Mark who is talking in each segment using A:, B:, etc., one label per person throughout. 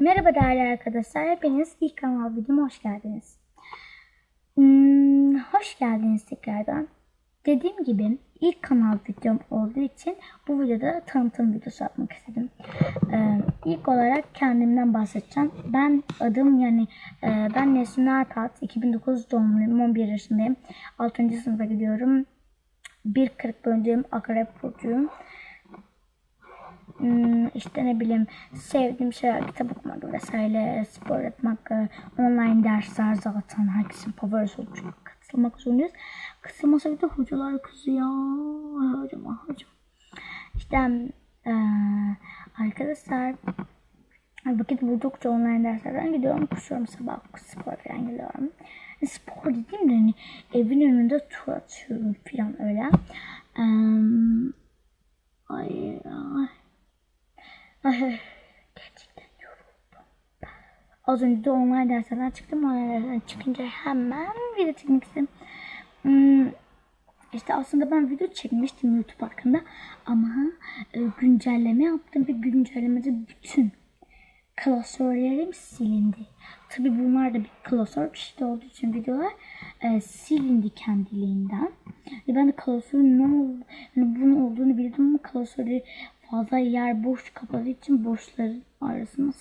A: Merhaba değerli arkadaşlar. Hepiniz ilk kanal videoma hoş geldiniz. Hmm, hoş geldiniz tekrardan. Dediğim gibi ilk kanal videom olduğu için bu videoda tanıtım videosu yapmak istedim. Ee, ilk olarak kendimden bahsedeceğim. Ben adım yani e, ben Nesin Erpat. 2009 doğumluyum. 11 yaşındayım. 6. sınıfa gidiyorum. 1.40 boyundayım. Akrep burcuyum. Hmm, işte ne bileyim sevdiğim şeyler kitap okumak vesaire spor yapmak e, online dersler zaten herkesin favorisi olacak katılmak zorundayız. Katılmasa bir de hocalar kızıyor. Hocam ay hocam. İşte e, arkadaşlar vakit buldukça online derslerden gidiyorum koşuyorum sabah spor falan gidiyorum E, spor dediğim de hani evin önünde tur atıyorum falan öyle. Ay Ay, gerçekten yoruldum. Az önce de online derslerden çıktım. Online derslerden çıkınca hemen video çekmek istedim. Hmm, işte aslında ben video çekmiştim YouTube hakkında. Ama e, güncelleme yaptım ve güncellemede bütün klasörlerim silindi. Tabi bunlar da bir klasör çeşidi olduğu için videolar e, silindi kendiliğinden. Ve ben de klasörün ne oldu, yani bunun olduğunu bildim ama klasörleri fazla yer boş kapadığı için boşların arasında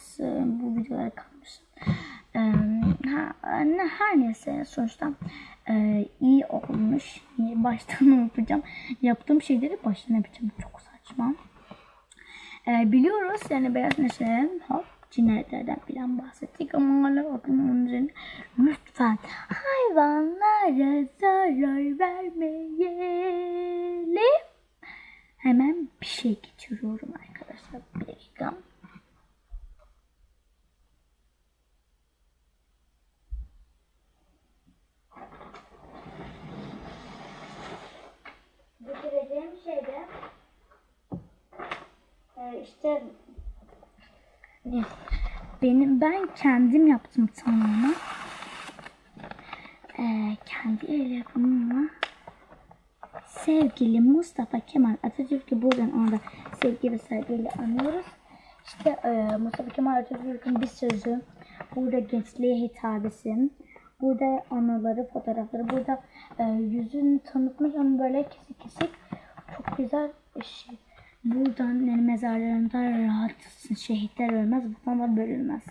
A: bu videolara kalmışım. E, her, neyse sonuçta e, iyi olmuş. Baştan yapacağım. Yaptığım şeyleri baştan yapacağım. Çok saçma. E, biliyoruz yani beyaz neşelerin hop cinayetlerden falan bahsettik ama hala bakın onun üzerine lütfen hayvanlara zarar vermeyelim. Hemen bir şey geçiriyorum arkadaşlar. Bir dakika. Getireceğim şey de e, işte ne? benim ben kendim yaptım tamamen. Ee, kendi el yapımımla sevgili Mustafa Kemal Atatürk'ü buradan ona da sevgi ve saygıyla anıyoruz. İşte e, Mustafa Kemal Atatürk'ün bir sözü, burada gençliğe hitabesi, burada anıları, fotoğrafları, burada e, yüzünü tanıtmış ama böyle kesik kesik çok güzel şey. Buradan yani mezarlarında rahatsın, şehitler ölmez, vatan bölünmez.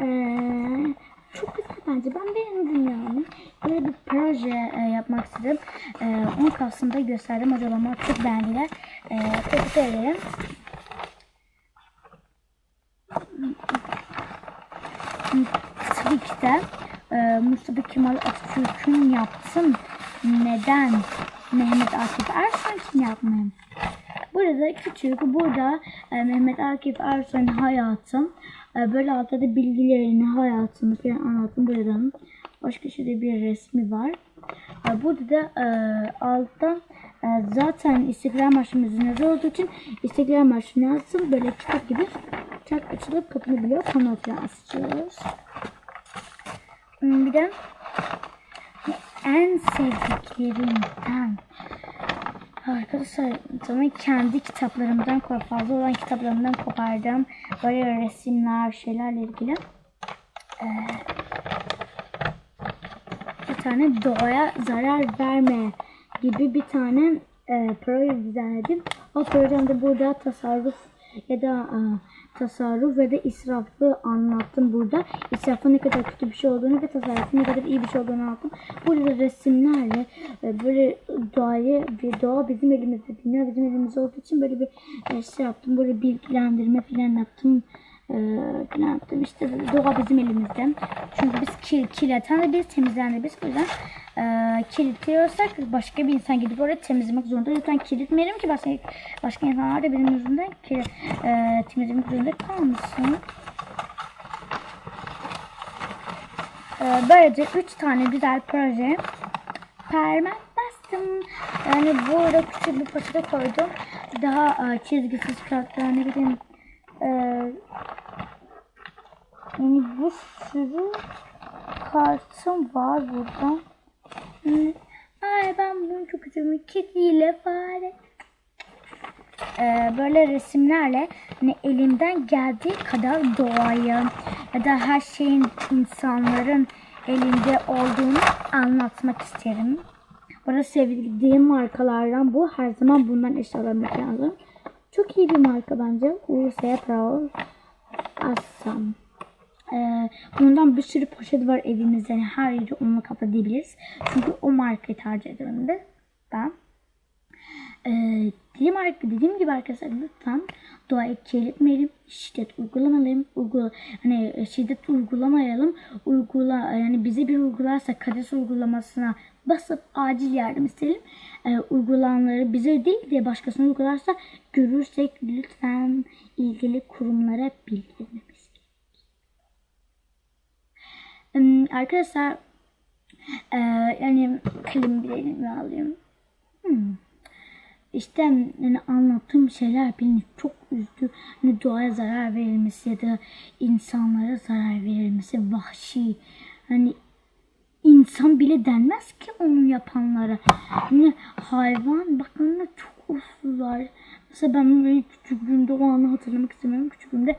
A: Eee çok bence. Ben beğendim yani. Böyle bir proje e, yapmak istedim. E, 10 Kasım'da gösterdim. Hocalarıma çok beğendiler. E, teşekkür ederim. De e, Mustafa Kemal Atatürk'ün yaptım. Neden Mehmet Akif Ersoy'un yapmayayım? Burada küçük, burada e, Mehmet Akif Ersoy'un hayatı, e, böyle altta da bilgilerini, hayatını falan anlattım buradan. Başka şöyle bir resmi var. E, burada da e, altta e, zaten İstiklal Marşımızın yazı olduğu için İstiklal Marşı'nı yazdım. Böyle kitap gibi çak açılıp kapanabiliyor. Pano falan açıyoruz. Hmm, Bir de en sevdiklerimden Arkadaşlar sana kendi kitaplarımdan fazla olan kitaplarımdan kopardım. Böyle resimler, şeylerle ilgili. Ee, bir tane doğaya zarar verme gibi bir tane e, proje düzenledim. O projemde burada tasarruf ya da e, tasarruf ve de israfı anlattım burada. İsrafın ne kadar kötü bir şey olduğunu ve tasarrufun ne kadar iyi bir şey olduğunu anlattım. Burada resimlerle e, böyle doğayı, bir doğa bizim elimizde, dünya bizim elimizde olduğu için böyle bir e, şey yaptım. Böyle bilgilendirme falan yaptım. E, falan yaptım. İşte doğa bizim elimizde. Çünkü biz kir, kirleten de biz, temizleyen de biz. O yüzden e, kirletiyorsak başka bir insan gidip orada temizlemek zorunda. Lütfen kirletmeyelim ki başka, başka insanlar da benim yüzümden kir, e, temizlemek zorunda kalmasın. E, böylece 3 tane güzel proje parmak bastım. Yani burada küçük bir poşete koydum. Daha e, çizgisiz kağıtlar ne bileyim e, yani bir sürü kartım var burada. Ay ben bunu çok üzüldüm. Kediyle fare. e, böyle resimlerle hani elimden geldiği kadar doğayı ya da her şeyin insanların elinde olduğunu anlatmak isterim. Bana sevdiğim markalardan bu. Her zaman bundan eşyalanmak lazım. Çok iyi bir marka bence. USA Pro Assam. Ee, bundan bir sürü poşet var evimizde. Yani her yeri onunla kapatabiliriz. Çünkü o markayı tercih ederim de ben. Ee, dediğim, dediğim gibi arkadaşlar lütfen doğayı kirletmeyelim. Şiddet uygulamayalım. Uygula, hani şiddet uygulamayalım. Uygula, yani bize bir uygularsa kades uygulamasına basıp acil yardım isteyelim. Ee, uygulananları bize değil de başkasına uygularsa görürsek lütfen ilgili kurumlara bildirmemiz Hmm, arkadaşlar e, yani kalem bir elime alayım. Hmm. İşte yani anlattığım şeyler beni çok üzdü. Hani doğaya zarar verilmesi ya da insanlara zarar verilmesi vahşi. Hani insan bile denmez ki onu yapanlara. Hani hayvan bakımına çok uslular. Mesela ben böyle küçüklüğümde o anı hatırlamak istemiyorum. Küçüklüğümde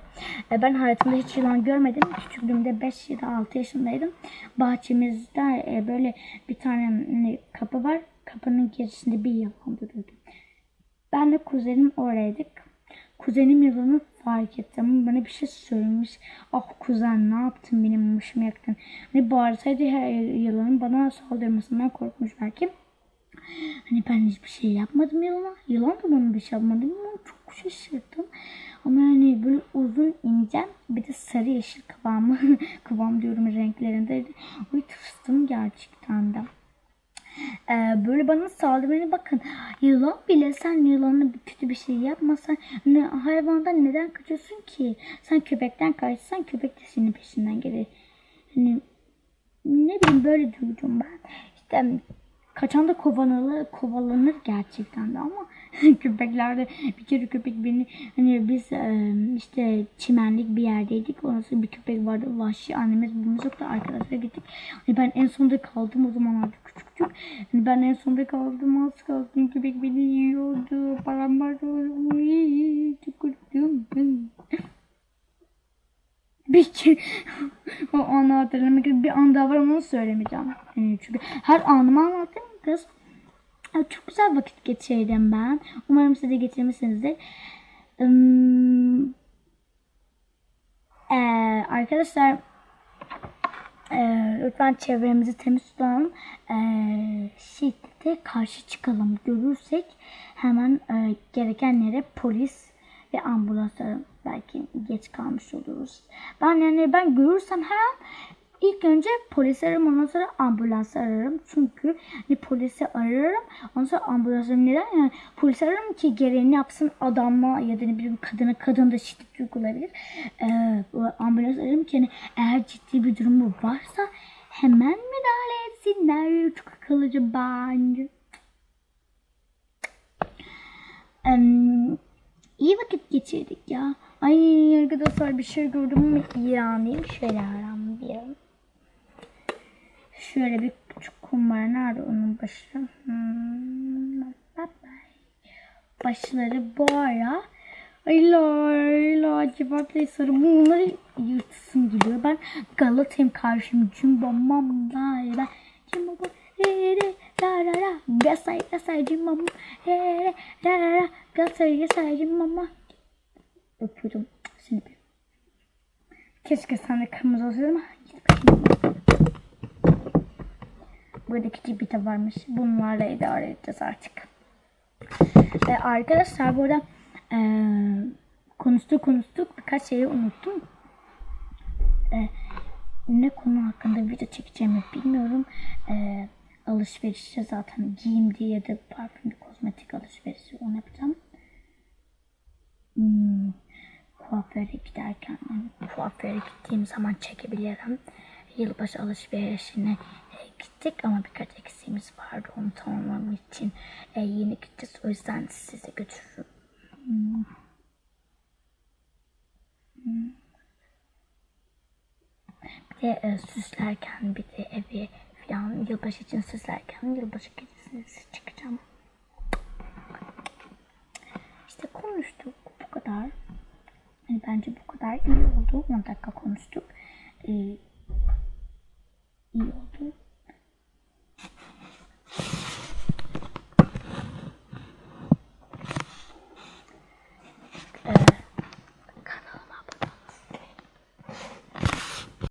A: e, ben hayatımda hiç yılan görmedim. Küçüklüğümde 5 ya da 6 yaşındaydım. Bahçemizde e, böyle bir tane hani, kapı var. Kapının girişinde bir yılan duruyordu. Ben de kuzenim oradaydık. Kuzenim yılanı fark etti ama bana bir şey söylemiş. Ah kuzen ne yaptın benim başımı yaktın. Hani bağırsaydı her yılanın bana saldırmasından korkmuş belki. Hani ben hiçbir şey yapmadım yılana. Yılan da bana bir şey yapmadı ama çok şaşırdım. Ama yani böyle uzun ince bir de sarı yeşil kıvamı kıvam diyorum renklerindeydi. Uy tırstım gerçekten de. Ee, böyle bana saldırmaya bakın. Yılan bile sen yılanla kötü bir şey yapmasan ne, hayvandan neden kaçıyorsun ki? Sen köpekten kaçsan köpek de senin peşinden gelir. Hani ne bileyim böyle duydum ben. İşte kaçan da kovalanır, kovalanır gerçekten de ama köpeklerde bir kere köpek beni hani biz e, işte çimenlik bir yerdeydik. Orası bir köpek vardı. Vahşi annemiz babamız yoktu. Arkadaşlar gittik. Hani ben en sonunda kaldım o zamanlarda küçüktük. Hani ben en sonunda kaldım az kaldım. Köpek beni yiyordu. Paramparça oldu. Korktum. Bir kere hatırlamak bir an daha var onu söylemeyeceğim. Yani çünkü her anımı anlattım kız. Çok güzel vakit geçirdim ben. Umarım siz de geçirmişsinizdir. Ee, arkadaşlar e, lütfen çevremizi temiz tutalım. E, şiddete karşı çıkalım. Görürsek hemen e, gerekenlere polis ve ambulanslara belki geç kalmış oluruz. Ben yani ben görürsem her an ilk önce polisi ararım ondan sonra ambulans ararım. Çünkü hani polisi ararım ondan sonra ambulans ararım. Neden? Yani polisi ararım ki gereğini yapsın adamla ya da bir kadına kadın da şiddet uygulayabilir. Ee, ambulans ararım ki hani eğer ciddi bir durumu varsa hemen müdahale etsinler. Çok akıllıca bence. Um, iyi vakit geçirdik ya. Ay arkadaşlar bir şey gördüm ama İran'dayım. Şöyle aram bir Şöyle bir küçük kum var. Nerede onun başı? Hmm, Başları bu ara Ay la. Lacivert sarı bunları yırtsın geliyor. Ben Galata'yım karşım cimbomam la la cimbom re re la la la. Galatasaray Galatasaray cimbom re re la la la. Galatasaray Galatasaray cimbom Öpüyordum. Seni. Keşke sen de kırmızı olsaydın ama Buradaki cibite varmış. Bunlarla idare edeceğiz artık. Ee, arkadaşlar burada e, konuştuk konuştuk birkaç şeyi unuttum. E, ne konu hakkında video çekeceğimi bilmiyorum. E, alışverişe zaten giyimdi ya da parfümlü kozmetik alışverişi onu yapacağım. Hmm, kuaföre giderken yani kuaföre gittiğim zaman çekebilirim. Yılbaşı alışverişine gittik ama birkaç eksiğimiz vardı onu tamamlamak için e, yeni gideceğiz. O yüzden size götürürüm. Hmm. Bir de e, süslerken bir de evi falan yılbaşı için süslerken yılbaşı gecesine çıkacağım. İşte konu konuştuk. Bu kadar. Yani bence bu kadar iyi oldu. 10 dakika konuştuk. Ee,